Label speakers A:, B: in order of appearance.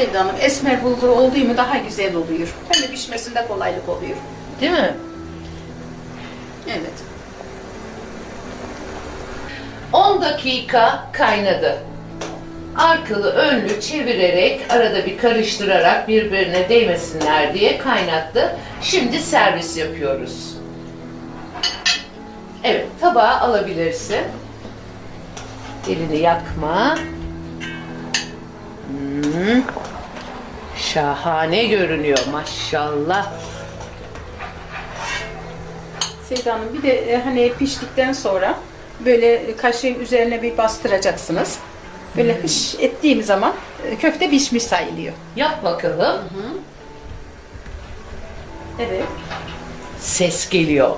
A: Sevda Hanım esmer bulgur olduğu mu daha güzel oluyor. Hem de pişmesinde kolaylık oluyor.
B: Değil mi?
A: Evet.
B: 10 dakika kaynadı. Arkalı önlü çevirerek arada bir karıştırarak birbirine değmesinler diye kaynattı. Şimdi servis yapıyoruz. Evet tabağa alabilirsin. Elini yakma. Hmm. Şahane görünüyor maşallah.
A: Sevda Hanım bir de e, hani piştikten sonra böyle kaşığın üzerine bir bastıracaksınız. Böyle hış ettiğim zaman e, köfte pişmiş sayılıyor.
B: Yap bakalım.
A: Evet.
B: Ses geliyor.